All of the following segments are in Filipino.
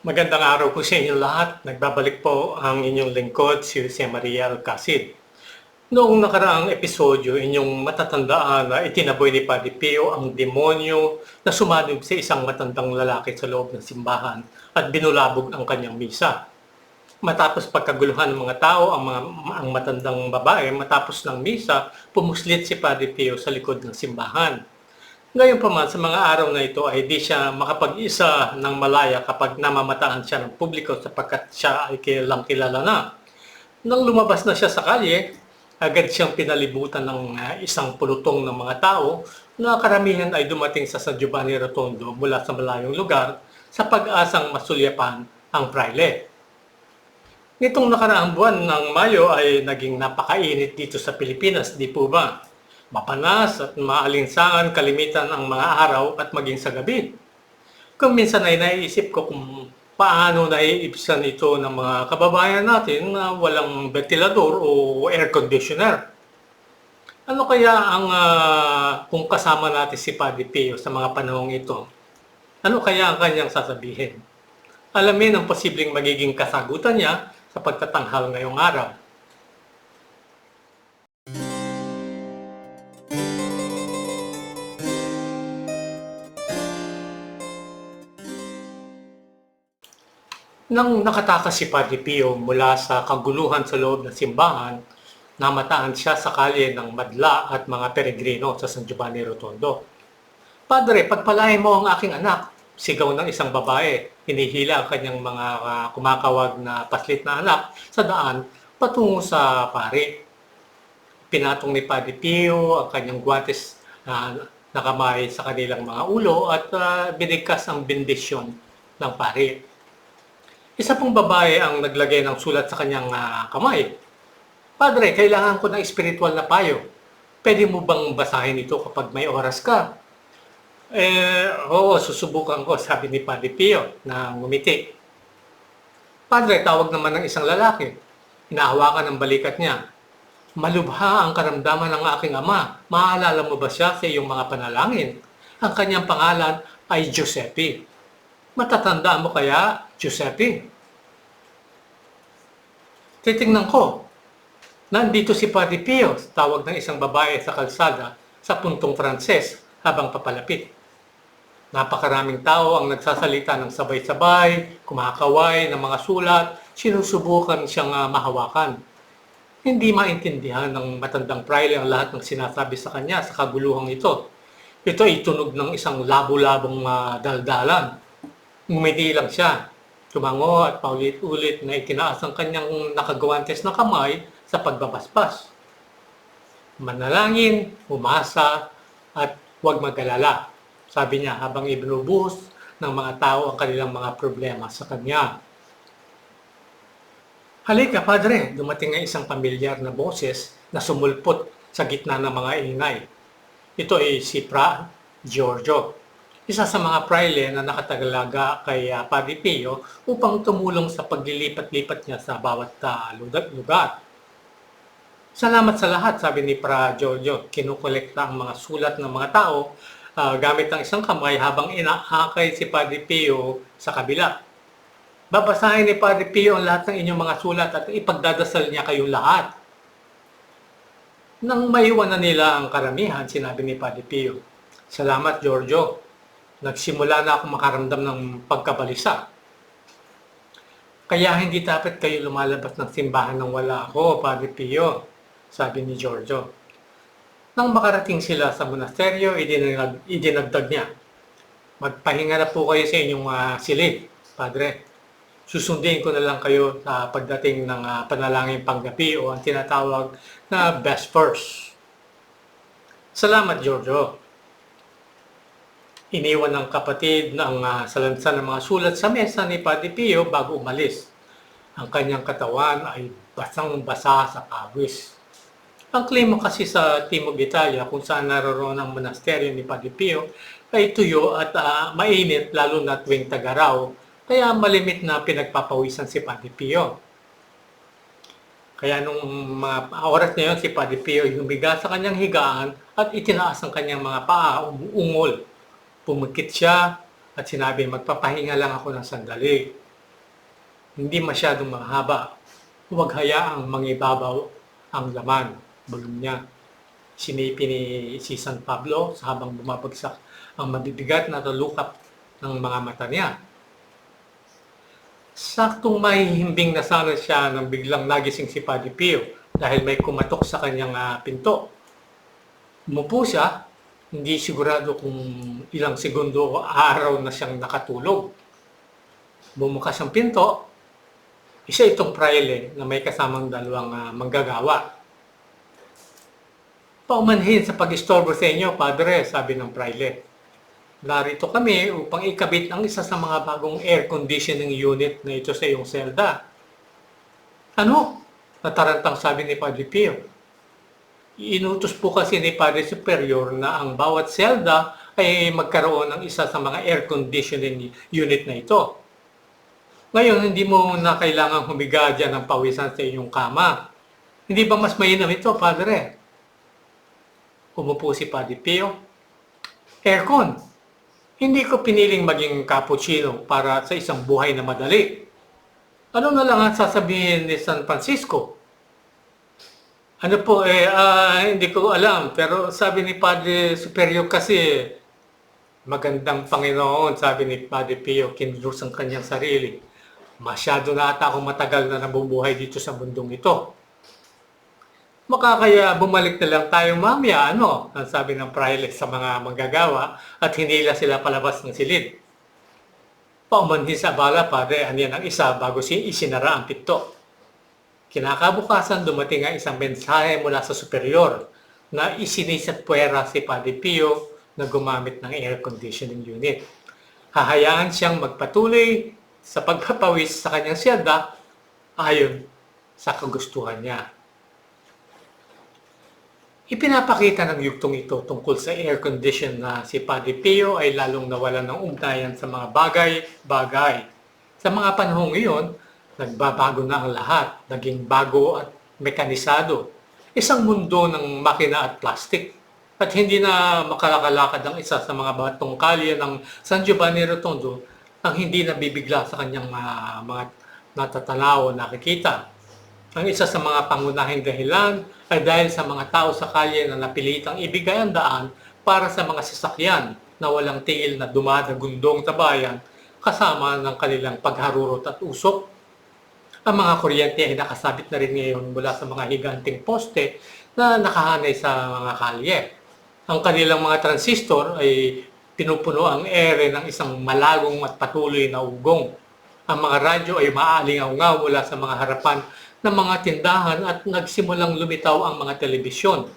Magandang araw po sa inyo lahat. Nagbabalik po ang inyong lingkod, si Jose Maria Alcacid. Noong nakaraang episodyo, inyong matatandaan na itinaboy ni Padre Pio ang demonyo na sumanib sa isang matandang lalaki sa loob ng simbahan at binulabog ang kanyang misa. Matapos pagkaguluhan ng mga tao, ang, mga, ang matandang babae, matapos ng misa, pumuslit si Padre Pio sa likod ng simbahan. Ngayon pa man, sa mga araw na ito ay di siya makapag-isa ng malaya kapag namamataan siya ng publiko sapagkat siya ay kilalang kilala na. Nang lumabas na siya sa kalye, agad siyang pinalibutan ng ah, isang pulutong ng mga tao na karamihan ay dumating sa San Giovanni Rotondo mula sa malayong lugar sa pag-asang masulyapan ang praile. Nitong nakaraang buwan ng Mayo ay naging napakainit dito sa Pilipinas, di po ba? Mapanas at maalinsangan kalimitan ang mga araw at maging sa gabi. Kung minsan ay naiisip ko kung paano naiibsan ito ng mga kababayan natin na walang ventilador o air conditioner. Ano kaya ang ah, kung kasama natin si Padre Pio sa mga panahong ito? Ano kaya ang kanyang sasabihin? Alamin ang posibleng magiging kasagutan niya sa pagtatanghal ngayong araw. Nang nakatakas si Padre Pio mula sa kaguluhan sa loob ng simbahan, namataan siya sa kalye ng madla at mga peregrino sa San Giovanni Rotondo. Padre, pagpalain mo ang aking anak, sigaw ng isang babae. Hinihila ang kanyang mga ah, kumakawag na paslit na anak sa daan patungo sa pari. Pinatong ni Padre Pio ang kanyang guantes na nakamay sa kanilang mga ulo at ah, binigkas ang bendisyon ng pari. Isa pong babae ang naglagay ng sulat sa kanyang ah, kamay. Padre, kailangan ko ng espiritual na payo. Pwede mo bang basahin ito kapag may oras ka? Eh, oo, susubukan ko, sabi ni Padre Pio na ngumiti. Padre, tawag naman ng isang lalaki. Hinahawakan ang balikat niya. Malubha ang karamdaman ng aking ama. Maalala mo ba siya sa iyong mga panalangin? Ang kanyang pangalan ay Giuseppe. Matatandaan mo kaya, Giuseppe? Titingnan ko. Nandito si Padre Pio, tawag ng isang babae sa kalsada sa puntong Frances habang papalapit. Napakaraming tao ang nagsasalita ng sabay-sabay, kumakaway ng mga sulat, sinusubukan siyang ah, mahawakan. Hindi maintindihan ng matandang praile ang lahat ng sinasabi sa kanya sa kaguluhang ito. Ito ay tunog ng isang labo-labong ah, daldalan. Ngumiti lang siya. Tumango at paulit-ulit na itinaas ang kanyang nakagawantes na kamay sa pagbabasbas. Manalangin, umasa, at huwag magalala. Sabi niya habang ibinubuhos ng mga tao ang kanilang mga problema sa kanya. Halika, Padre, dumating ang isang pamilyar na boses na sumulpot sa gitna ng mga ingay. Ito ay si Pra Giorgio, isa sa mga praile na nakatagalaga kay ah, Padre Pio upang tumulong sa paglilipat-lipat niya sa bawat ah, lugar-. Salamat sa lahat, sabi ni Pra Giorgio. Kinukolekta ang mga sulat ng mga tao ah, gamit ang isang kamay habang inaakay si Padre Pio sa kabila. Babasahin ni Padre Pio ang lahat ng inyong mga sulat at ipagdadasal niya kayong lahat. Nang maiwan na nila ang karamihan, sinabi ni Padre Pio, Salamat, Giorgio. Nagsimula na ako makaramdam ng pagkabalisa. Kaya hindi dapat kayo lumalabas ng simbahan nang wala ako, Padre Pio, sabi ni Giorgio. Nang makarating sila sa monasteryo, idinag, idinagdag niya. Magpahinga na po kayo sa inyong ah, silid, Padre. Susundin ko na lang kayo sa pagdating ng ah, panalangin panggabi o ang tinatawag na Vespers. Salamat, Giorgio. Iniwan ng kapatid ng uh, salansan ng mga sulat sa mesa ni Padre Pio bago umalis. Ang kanyang katawan ay basang-basa sa pawis. Ang klima kasi sa Timog Italia kung saan naroon ang monasteryo ni Padre Pio ay tuyo at ah, mainit lalo na tuwing tagaraw kaya malimit na pinagpapawisan si Padre Pio. Kaya nung mga oras na yun, si Padre Pio humiga sa kanyang higaan at itinaas ang kanyang mga paa, um- ungol. Pumikit siya at sinabi, magpapahinga lang ako ng sandali. hindi masyadong mahaba. Huwag hayaang mangibabaw ang laman, bulong niya. Sinipi ni si San Pablo sa habang bumabagsak ang mabibigat na talukap ng mga mata niya. Saktong mahihimbing na sana siya nang biglang nagising si Padre Pio dahil may kumatok sa kanyang ah, pinto. Umupo siya, hindi sigurado kung ilang segundo o araw na siyang nakatulog. Bumukas ang pinto, isa itong praile na may kasamang dalawang ah, manggagawa. Paumanhin sa pag-istorbo sa inyo, Padre, sabi ng praile. Narito kami upang ikabit ang isa sa mga bagong air conditioning unit na ito sa iyong selda. Ano? Natarantang sabi ni Padre Pio. Inutos po kasi ni Padre Superior na ang bawat selda ay magkaroon ng isa sa mga air conditioning unit na ito. Ngayon, hindi mo na kailangan humiga dyan ng pawisan sa iyong kama. Hindi ba mas mainam ito, Padre? Umupo si Padre Pio. Aircon. Hindi ko piniling maging cappuccino para sa isang buhay na madali. Ano na lang ang sasabihin ni San Francisco? Ano po, eh, ah, hindi ko alam. Pero sabi ni Padre Superior kasi, magandang Panginoon, sabi ni Padre Pio, kinulus ang kanyang sarili. Masyado na ata akong matagal na nabubuhay dito sa mundong ito. Makakaya bumalik na lang tayo mamaya, ano? Ang sabi ng praile sa mga manggagawa at hinila sila palabas ng silid. Paumanhin sa bala, pare, aniyan ang isa bago si isinara ang pinto. Kinakabukasan dumating ang isang mensahe mula sa superior na isinisat puwera si Padre Pio na gumamit ng air conditioning unit. Hahayaan siyang magpatuloy sa pagpapawis sa kanyang siyada ayon sa kagustuhan niya. Ipinapakita ng yugtong ito tungkol sa air condition na si Padre Pio ay lalong nawalan ng ugnayan sa mga bagay-bagay. Sa mga panahong iyon, nagbabago na ang lahat, naging bago at mekanisado. Isang mundo ng makina at plastik. At hindi na makalakalakad ang isa sa mga batong kalye ng San Giovanni Rotondo ang hindi nabibigla sa kanyang mga, mga natatanaw nakikita. Ang isa sa mga pangunahing dahilan ay dahil sa mga tao sa kalye na napilitang ibigay ang daan para sa mga sasakyan na walang tigil na dumadagundong sa bayan kasama ng kanilang pagharurot at usok. Ang mga kuryente ay nakasabit na rin ngayon mula sa mga higanting poste na nakahanay sa mga kalye. Ang kanilang mga transistor ay pinupuno ang ere ng isang malagong at patuloy na ugong. Ang mga radyo ay maalingaw mula sa mga harapan ng mga tindahan at nagsimulang lumitaw ang mga telebisyon.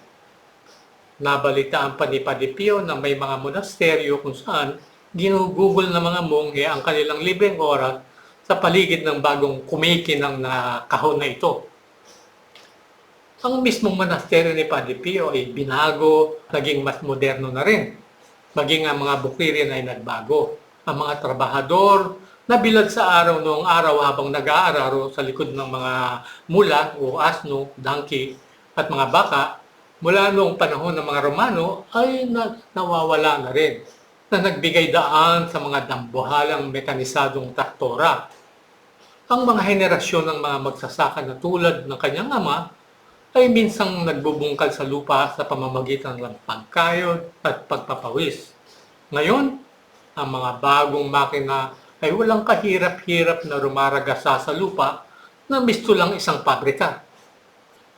Nabalitaan pa ni Padre Pio na may mga monasteryo kung saan ginugugol ng mga monghe ang kanilang libreng oras sa paligid ng bagong kumikinang na kahon na ito. Ang mismong monasteryo ni Padre Pio ay binago, naging mas moderno na rin. Maging ang mga bukirin ay nagbago. Ang mga trabahador, nabilad sa araw noong araw habang nag-aararo sa likod ng mga mula o asno, donkey at mga baka mula noong panahon ng mga Romano ay na, nawawala na rin na nagbigay daan sa mga dambuhalang mekanisadong traktora. Ang mga henerasyon ng mga magsasaka na tulad ng kanyang ama ay minsang nagbubungkal sa lupa sa pamamagitan ng pagkayod at pagpapawis. Ngayon, ang mga bagong makina ay walang kahirap-hirap na rumaragasa sa lupa na misto lang isang pabrika.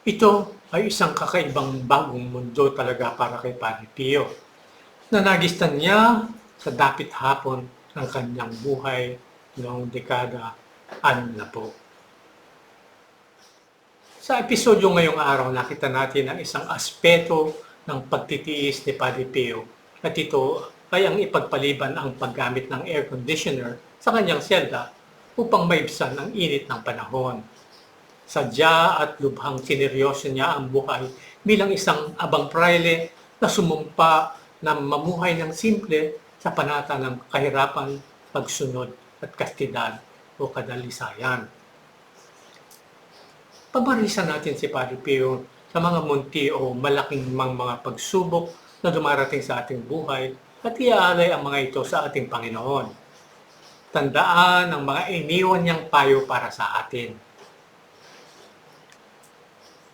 Ito ay isang kakaibang bagong mundo talaga para kay Padre Pio na nagistan niya sa dapit hapon ng kanyang buhay noong dekada 6 na po. Sa episodyo ngayong araw, nakita natin ang isang aspeto ng pagtitiis ni Padre Pio at ito ay ang ipagpaliban ang paggamit ng air conditioner sa kanyang selda upang maibsan ang init ng panahon. Sadya at lubhang sineryoso niya ang buhay bilang isang abang praile na sumumpa na mamuhay ng simple sa panata ng kahirapan, pagsunod at kastidad o kadalisayan. Pabarisan natin si Padre Pio sa mga munti o malaking mang mga pagsubok na dumarating sa ating buhay at iaalay ang mga ito sa ating Panginoon. tandaan ang mga iniwan niyang payo para sa atin.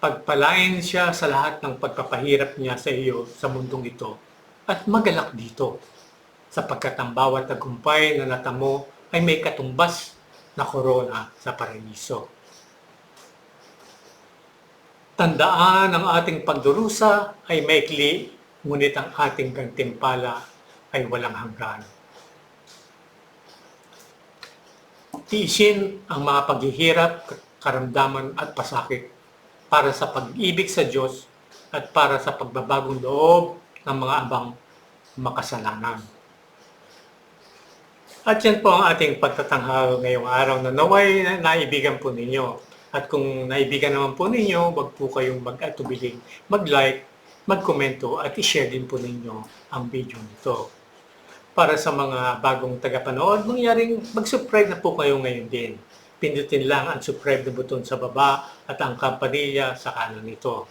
Pagpalain siya sa lahat ng pagpapahirap niya sa iyo sa mundong ito at magalak dito sapagkat ang bawat tagumpay na natamo ay may katumbas na korona sa paraiso. Tandaan ang ating pagdurusa ay maikli, ngunit ang ating gantimpala ay walang hanggan. Tiisin ang mga paghihirap, karamdaman at pasakit para sa pag-ibig sa Diyos at para sa pagbabagong loob ng mga abang makasalanan. At yan po ang ating pagtatanghal ngayong araw na naway na naibigan po ninyo. At kung naibigan naman po ninyo, wag po kayong mag-atubiling, mag-like, mag-komento at i-share din po ninyo ang video nito. Para sa mga bagong tagapanood, mangyaring mag-subscribe na po kayo ngayon din. Pindutin lang ang subscribe na button sa baba at ang kampanilya sa kanan nito.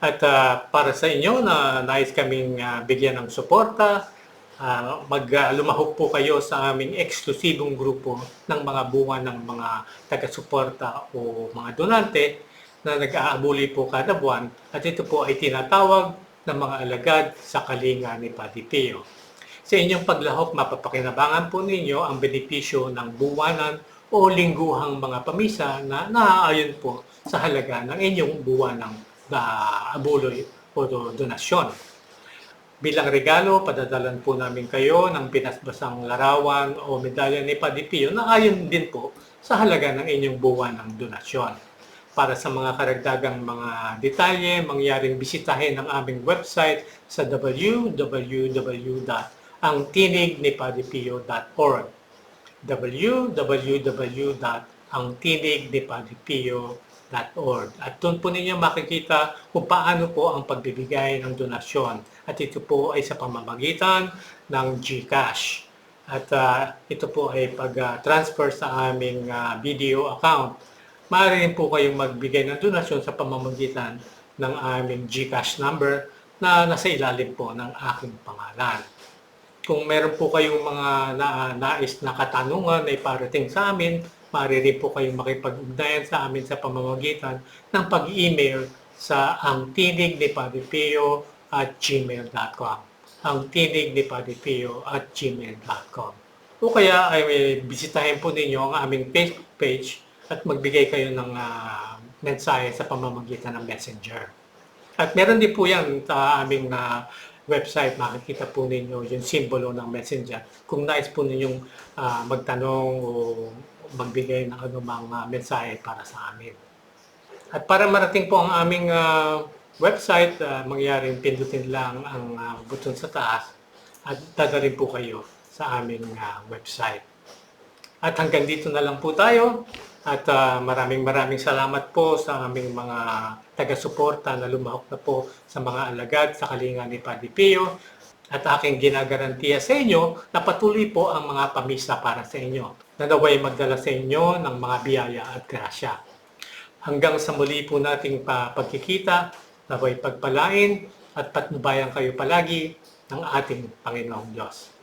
At ah, para sa inyo na nais kaming ah, bigyan ng suporta, uh, maglumahok po kayo sa aming eksklusibong grupo ng mga bunga ng mga taga-suporta o mga donante na nag-aabuli po kada buwan at ito po ay tinatawag ng mga alagad sa kalinga ni Padre Pio. Sa inyong paglahok, mapapakinabangan po ninyo ang benepisyo ng buwanan o lingguhang mga pamisa na naaayon po sa halaga ng inyong buwanang uh, abuloy o do- donasyon. Bilang regalo, padadalan po namin kayo ng pinasbasang larawan o medalya ni Padre Pio na ayon din po sa halaga ng inyong buwan ng donasyon. Para sa mga karagdagang mga detalye, mangyaring bisitahin ang aming website sa www.angtinignipadipio.org www.angtinignipadipio.org At doon po ninyo makikita kung paano po ang pagbibigay ng donasyon. At ito po ay sa pamamagitan ng GCash. At ah, ito po ay pag-transfer sa aming ah, video account. Maaari rin po kayong magbigay ng donasyon sa pamamagitan ng aming GCash number na nasa ilalim po ng aking pangalan. Kung meron po kayong mga na, nais na katanungan na iparating sa amin, maaari rin po kayong makipag-ugnayan sa amin sa pamamagitan ng pag-email sa ang tinig ni Padre Pio at gmail.com ang tinig ni Padre Pio at gmail.com o kaya ay bisitahin po ninyo ang aming Facebook page at magbigay kayo ng ah, mensahe sa pamamagitan ng messenger. At meron din po yan sa aming ah, website, makikita po ninyo yung simbolo ng messenger. Kung nais po ninyong ah, magtanong o magbigay ng anumang ah, mensahe para sa amin. At para marating po ang aming ah, website, ah, mangyaring pindutin lang ang ah, button sa taas at dadalhin po kayo sa aming ah, website. At hanggang dito na lang po tayo. At ah, maraming maraming salamat po sa aming mga taga-suporta na lumahok na po sa mga alagad sa kalinga ni Padre Pio. At aking ginagarantiya sa inyo na patuloy po ang mga pamisa para sa inyo. Na naway magdala sa inyo ng mga biyaya at grasya. Hanggang sa muli po nating pa pagkikita, naway pagpalain at patnubayan kayo palagi ng ating Panginoong Diyos.